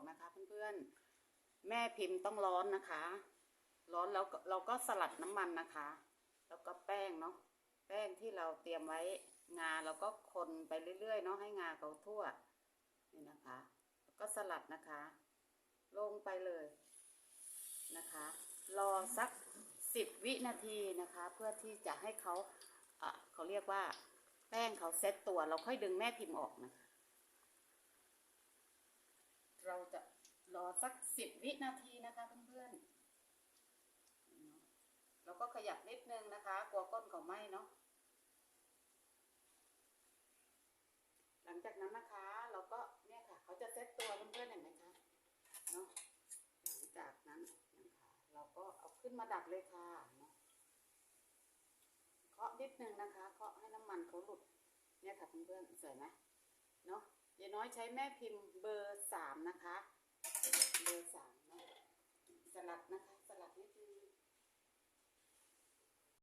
อกนะคะเพื่อนๆ แม่พิมพ์ต้องร้อนนะคะ ร้อนแล้วเราก็สลัดน้ำมันนะคะ แล้วก็แป้งเนาะ แป้งที่เราเตรียมไว้งาเราก็คนไปเรื่อยๆเนาะให้งาเขาทั่ว นี่นะคะแล้วก็สลัดนะคะ ลงไปเลยนะคะ รอสักสิบวินาทีนะคะ เพื่อที่จะให้เขาเขาเรียกว่า แป้งเขาเซ็ตตัวเราค่อยดึงแม่พิมพ์ออกนะคะ เราจะ รอสักสิบวินาทีนะคะเพื่อนๆเราก็ขยับนิดนึงนะคะ กลัวก้นเขาไหม้เนาะหลังจากนั้นนะคะ เราก็เนี่ยค่ะ เขาจะเซ็ตตัวเพื่อนๆเห็นไหมคะเนาะหลังจากนั้นนะคะเราก็เอาขึ้นมาดับเลยค่ะเนาะเคาะนิดนึงนะคะเคาะให้น้ำมันเขาหลุดเนี่ยค่ะเพื่อนๆสวยไหมเนาะยายน้อยใช้แม่พิมพ์เบอร์สามนะคะ เบอร์สามนะสลัดนะคะ สลัดนี่คือ